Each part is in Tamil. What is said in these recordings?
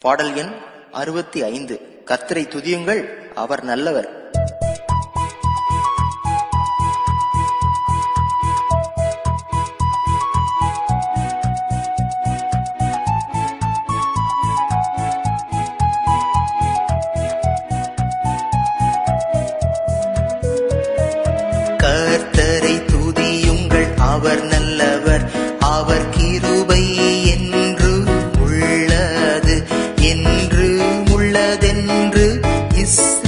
பாடல் எண் அறுபத்தி ஐந்து. கத்தரை துதியுங்கள் அவர் நல்லவர். கர்த்தரை துதியுங்கள் அவர் நல்லவர். அவர் கிருபை உள்ளதென்று இஸ்ரவேல்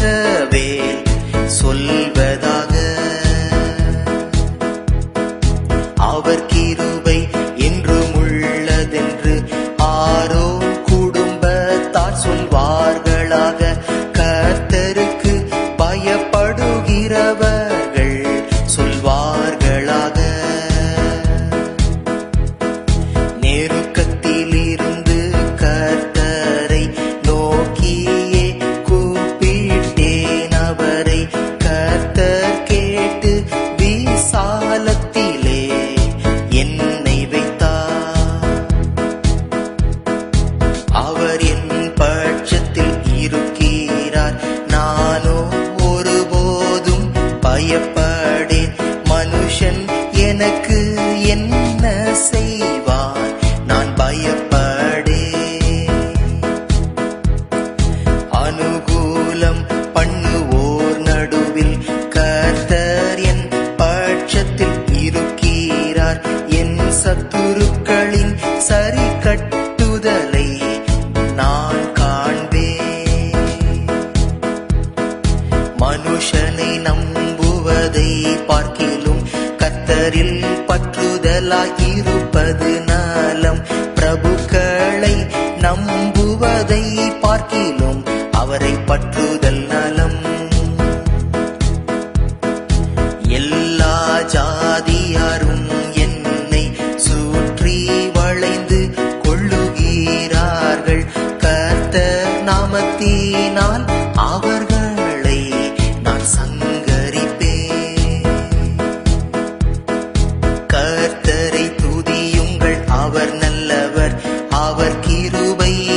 பயப்படேன் மனுஷன் எனக்கு என்ன செய்வார்? நான் பயப்படேன் அனுகூலம் பண்ணுவோர் நடுவில் கர்த்தர் என் பட்சத்தில் இருக்கிறார். என் சத்துருக்களின் சரி கட்டுதலை நான் காண்பேன். மனுஷனை நடப்பதை பார்க்கிலும் கத்தரில் பற்றுதலாயிருப்பது நலம் பிரபுக்களை நம்புவதை பார்க்கிலும் அவரை பற்றுதல் நலம் எல்லா ஜாதியாரும் கிருபை